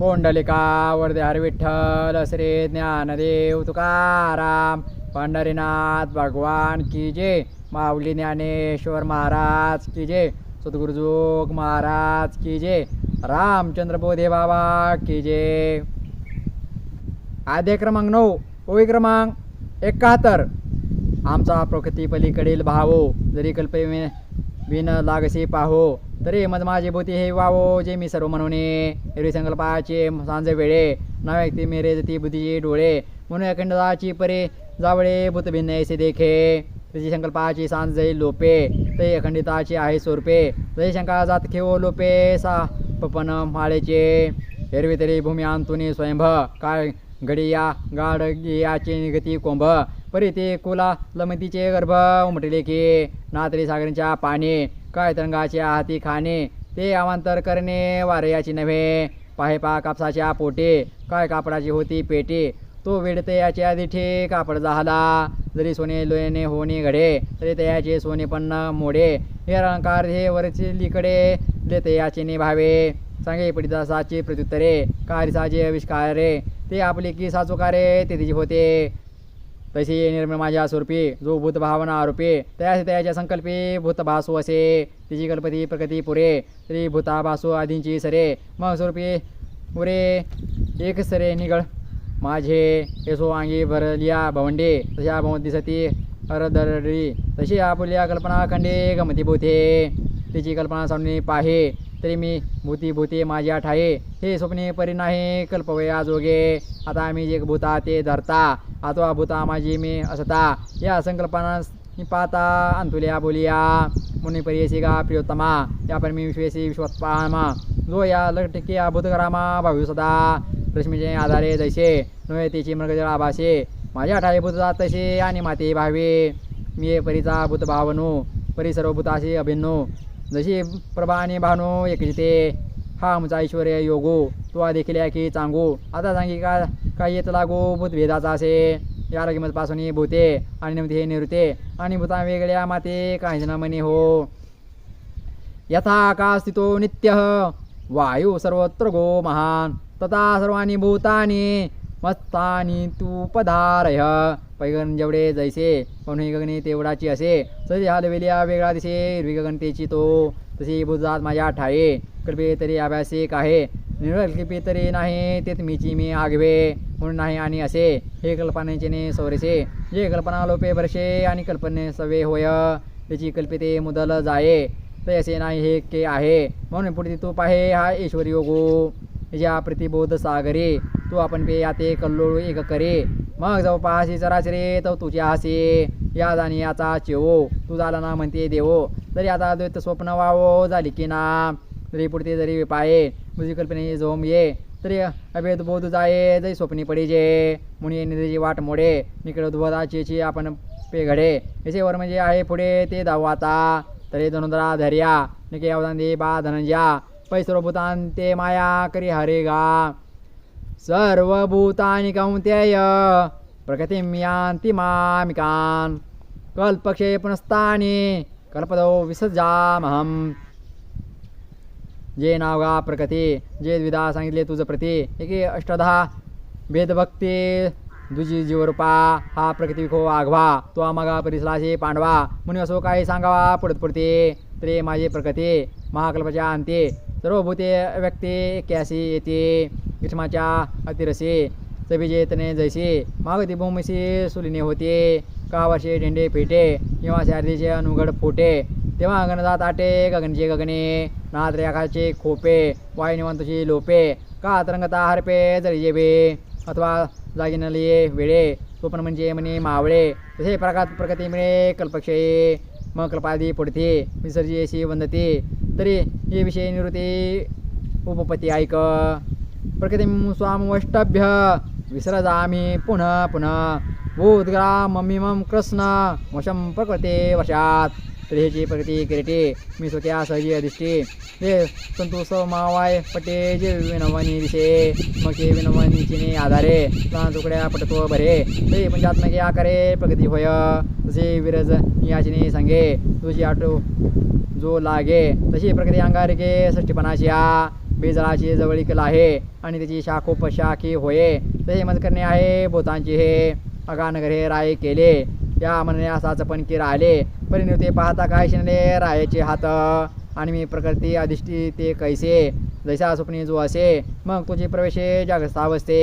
पोंडलिका वरदे हर विठ्ठल श्री ज्ञानदेव तुकाराम पंढरीनाथ भगवान की जय माऊली ज्ञानेश्वर महाराज की जय सद्गुरुजोग महाराज की जय रामचंद्र बोधे बाबा की जय. आद्य क्रमांक नऊ ओवी क्रमांक एकाहत्तर. आमचा प्रकृती पलीकडील भावो जरी कल्पे बिन लागसी पाहो तरी मज माझे भूती हे वावो जे मी सर्व म्हणूने एरवी संकल्पाचे सांज वेळे न व्यक्ती मेरे जती बुद्धीचे डोळे. म्हणून अखंडदाची परे जावळे भूत भिन्न ऐसे देखे. त्याची संकल्पाची सांज लोपे तरी अखंडिताची आहे स्वरूपे. तरी शंका जात खेओ लोपे सा पपन माळेचे. एरवी तरी भूमी अंतुनी स्वयंभ काय घडिया गाड याचे निगती कोंभ. परी ते कुला लमतीचे गर्भ उमटले की नातरी सागरांच्या पाणी. काय तरंगाचे हाती खाणे ते अवांतर करणे वारयाची नव्हे. पाहे पा कापसाच्या पोटे काय कापडाची होती पेटी तो वेडते याचे आधीठे कापड झाला. जरी सोने लोयने होणे घडे तरी तयाचे सोने पण मोडे. हे अलंकार हे वरचे लिकडे देते याचे निभावे. सांगे पडिदासाचे प्रत्युत्तरे कारिसाचे आविष्कारे ते आपले की साचुकारे ते तिची होते. तशी निर्मळ माझ्या स्वरूपी जो भूत भावना आरोपी तयास तयाच्या संकल्पी भूतभासू असे तिची कल्पती प्रगती पुरे तरी भूताभासू आधींची सरे मग स्वरूपी पुरे एक सरे निगळ. माझे येसो अंगी भरलिया भवंडे तशा भव दिसती अरदरडी तशी आपुल्या कल्पना खंडे गमती भूते तिची कल्पना सांगणे पाहे तरी मी भूती माझी आठ ठाये. हे स्वप्ने परी नाही कल्पवया जोगे आता आम्ही जे भूता ते धरता. अथवा भूता माझी मी असता. या संकल्पना पाहता अंतुल्या बोलिया. मुनी परियसी गा प्रियोत्तमा. या परमी मी विश्वेसी विश्वत्पामा जो या लटके भूतकरामा भावी सदा. रश्मीचे आधारे जैसे. नोय तिची मृगजळ आभासे. माझ्या ठाये भूतदा तसे आणि माते भावे. मी परीचा भूतभावनू. परी सर्व भूताशी अभिन्नू. जशी प्रभा आणि भानो एकजिते हा आमचा ऐश्वर्य योगो तो देखील या की चांगू. आता सांगी का काय येत लागो भूत भेदाचा असे या पासून भूते आणि नेमते हे निवृत्ते. आणि भूता वेगळ्या माते काही ना म्हणे हो यथा आकाश तिथो नित्य वायू सर्वत्र गो महान. तथा सर्वाणी भूतानी मस्तानी तू पधारय. पैगण जेवढे जैसे पण गगने तेवढाची असे. सजी हलविल्या वेगळा दिसे हिरवी गगनतेची तो. तशी बुजात माझ्या ठाये. कल्पे तरी अभ्यासिक आहे निरकल्पे तरी नाही तेच मीची मी आगवे. म्हणून नाही आणि असे. हे कल्पनेचे ने सौरेसे. जे कल्पना लोपे बरसे आणि कल्पने सवे होय. त्याची कल्पिते मुदल जाये. ते असे नाही हे के आहे. म्हणून पुढे तू पाहे हा ईश्वरी योगो या प्रतिबोध सागरे तू आपण पे याते कल्लोळ एक करे. मग जाऊ पाहाशी चराचरे तो तुझ्या आसे या जाणी याचा चेवो तू झाला ना म्हणते देवो. तरी आता द्वैत स्वप्न वावो झाली की ना. तरी पुढते जरी पाये तुझी कल्पने झोम ये. तरी अभेद बोध जाये जरी स्वप्नी पडीजे मुनी निधीची वाट मोडे. निकड उद्भदाची आपण पे घडे. याचे वर म्हणजे आहे पुढे ते धावू आता. तरी धनुधरा धर्या. निके अवधान दे बा धनंजा ते माया करी हरे गा सर्वभूतानि कौंतेय प्रकृतिं यान्ति मामिकान्। कल्पक्षे पुनस्तानि कल्पदो विसर्जामहं जे नावगा प्रकृती जे द्विधा सांगितले तुझं प्रती एके अष्टधा भेदभक्ती दुजी जीवरूपा हा प्रकृती आघवा तो आमागा परिसलाशी पांडवा मुनी असो काही सांगावा पुढत पुढते तरी माझी प्रकृती महाकल्पाच्या अंते सर्व भूते व्यक्ती एक्यासी येते ग्रीष्माच्या अतिरसे सभिजेतने जैसे मागती भूमीशी सुलिने होते का वर्षे ढेंडे फेटे किंवा शारदीचे अनुगड फोटे तेव्हा गणजात आटे गगनचे गगने नाद आकाशचे खोपे वायुनिवंतची लोपे का तरंगता हरपे जरी जेबे अथवा जागिनलिये वेळे स्वप्न म्हणजे म्हणे मावळे तसे प्रकात प्रगती मिळे कल्पक्षये मग कल्पादी पुढते विसर्जीयशी वंदते तरी हे विषय निवृत्ती उपपती ऐक. प्रकृती स्वामवष्टभ्य विसरजामी पुनः पुनः. भूतग्राममिमं कृष्ण वशं प्रकृते वशात्. तर्हेची प्रगती किरीटे मी स्वतः सहजी अधिष्ठी। हे संतोष मावाय पटे जे विनवानी दिसे मग ते चिने आधारे लहान तुकड्या पटतो भरे। ते पंचात्मके आकारे प्रगती होय तसे विरज याचिने सांगे तुझी आटो जो लागे तशी प्रगती अंगारिके षष्टीपणाची या बेजळाची जवळीक आहे आणि त्याची शाखोपशाखी होये। तसे मत करणे आहे भूतांची हे अगानगर हे राय केले या म्हणणे असाच पण की राहिले परिणिवते पाहता काय शिणले रायाचे हात. आणि मी प्रकृती अधिष्ठी ते कैसे? जैसा स्वप्नी जो असे मग तुझी प्रवेशे जागृतावस्थे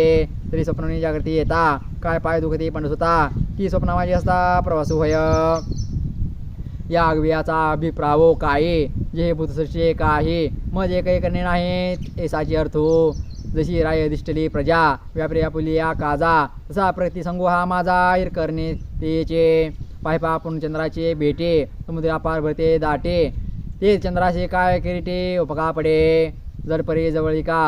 तरी स्वप्नाने जागृती येता. काय पाय दुखते पण होता की स्वप्न माझी असता प्रवास होय. या अगवियाचा अभिप्रावो काही जे भूतसृष्टी काही मग जे काही करणे नाही एसाची अर्थ हो. जशी राय अधिष्ठली प्रजा व्यापरी आपुली या काजा तसा प्रतिसंगू हा माझा इर करणे तेचे. पायपा चंद्राचे भेटे समुद्र अपार भरते दाटे. ते चंद्राचे काय किरीटे उपका पडे जर परी जवळिका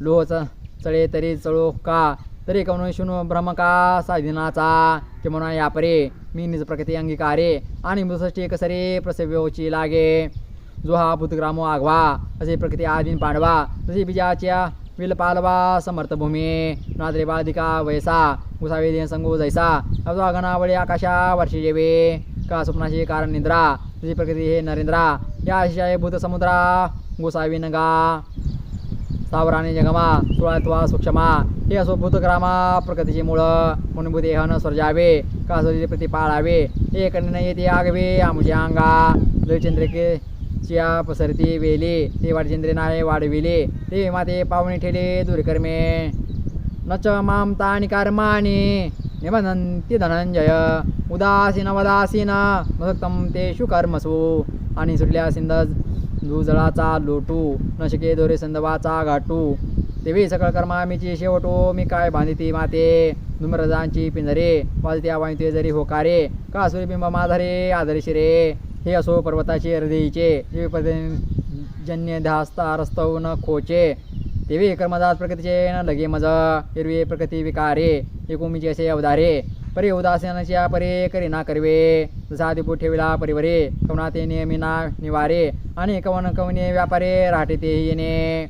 लोह च चळे तरी चळो का? तरी कवनो शुनो ब्रह्मका साधिनाचा? कि म्हणा यापरे मी निज प्रकृती अंगीकारे आणि मृसष्टी कसरे प्रसव्योची लागे. जो हा बुद्धग्रामो आघवा असे प्रकृती आधीन पांडवा. तसे बीजाच्या विलपालवा समर्थभूमी समर्थ भूमी नाद्रे बाधिका वैसा गुसावी दिन संगो जैसा। अवजा आकाशा वर्षी जेवे। का स्वप्नाशी कारण निद्रा तुझी प्रकृती हे नरेंद्रा। या आशिषाय भूतसमुद्रा गोसावी नगा। स्थावराने जगमा सुळात्वा सूक्ष्मा। हे असो भूतग्रामा प्रकृतीचे मूळ। म्हणून भूते हन का स्वर्जी प्रति पाळावे हे करणे येते आगवे आमुचे अंगा जयचंद्रिके चिया पसरती वेली ते वाडचंद्रे नाळे वाढविले ते माते पावणे ठेले दुर्कर्मे. नच मामता आणि कर्माने निबनंती धनंजय उदासीन वदासीन मसक्तम तेषु कर्मसु. आणि सुटल्या सिंध दुजळाचा लोटू नशके दोरे संदवाचा घाटू देवी सकळ कर्मामीची शेवटो मी काय बांधिती माते? धुम्रजांची पिंजरे वाजत्या वाईते जरी होकारे. का सूर्यबिंब माधरे आदर्शिरे. हे असो पर्वताचे हृदयीचे जन्य ध्यास्ता रस्तव न खोचे तेवी कर्मदास प्रकृतीचे न लगे मज हिरवी प्रकृती विकारे एकोमीचे असे अवधारे परी उदासीनाच्या परे करी ना करवे जसा दिपू ठेविला परिवरे कवनाते नियमिना निवारे आणि कवन कवने व्यापारे राहते ते येणे.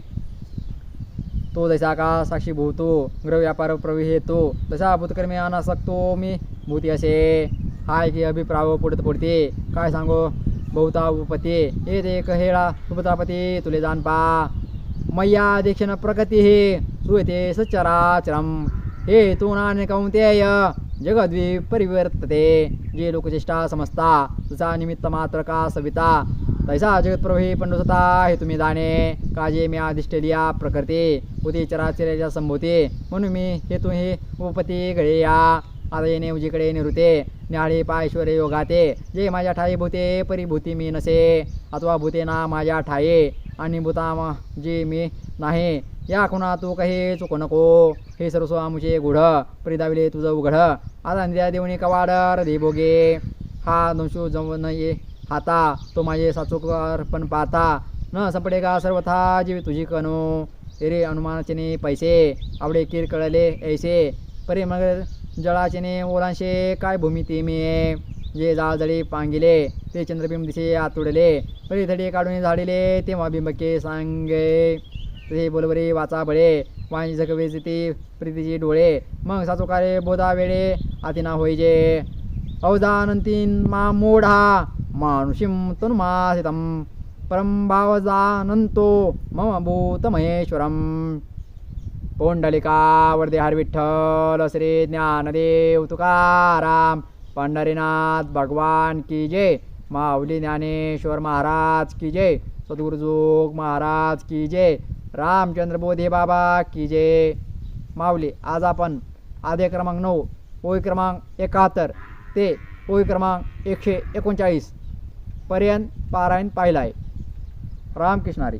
तो जसा का साक्षी भूतो ग्रह व्यापार प्रविहेतो तसा भूतकर्मी अनासक्तो मी भूती असे. हाय की अभिप्राव पुढत पुढते काय सांगो? बहुता उपपती हे ते कहेळा उपतापती तुले जाण पा. मैया दीक्षण प्रगती हे सुयते सच्चराचरम. हे तू नाने कौंतेय जगद्वी परिवर्तते जे लोकचेष्टा समजता तुझा निमित्त मात्र का सविता? तैसा जगतप्रभे पंडुसता हे तुम्ही जाणे. काजे मी आधिष्ठेलिया प्रकृती होती चराचर्याच्या संभूती. म्हणून मी हे तू हे उपपती गळे आता येणे उजीकडे निवृते न्याळी पायश्वरे योगाते जे माझ्या ठाई भूते परिभूती मी नसे अथवा भूते ना माझ्या ठाये आणि भूता जे मी नाही या खुणा तू काही चुकू नको. हे सर्वस्व आमुचे गुढ परिदाविले तुझं उघड. आता निद्या देवणी कवाड हृदय भोगे. हा नशू जमन ये हाता तो माझे साचूकर पण पाहता. न संपडे का सर्वथा जीव तुझी कनो तेरे अनुमानाचे पैसे आवडे किर कळले ऐसे. परी मग जळाचेने ओलांशे काय भूमिती मी? जे जाळजळी पांगिले ते चंद्रबिंब दिसे आतुडले परी थडी काढून झाडिले तेव्हा बिंबके सांगे. ते बोलबरे वाचा बळे वाणी जगवे ते प्रीतीचे डोळे. मग साचोकारे बोधा वेळे आतिना होईजे. अवदानंतीन मा मोढा मानुषीम तनुमासितम परमभावजानंतो मम भूत महेश्वरम. वरदे हर विठ्ठल श्री ज्ञानदेव तुकाराम पंढरीनाथ भगवान की जय माऊली ज्ञानेश्वर महाराज की जय सद्गुरुजोग महाराज की जय रामचंद्र बोधे बाबा की जय. माऊली आज आपण आधे क्रमांक नऊ ओळी क्रमांक एकाहत्तर ते ओळी क्रमांक एकशे एकोणचाळीस पर्यंत पारायण पाहिला आहे. रामकृष्णारी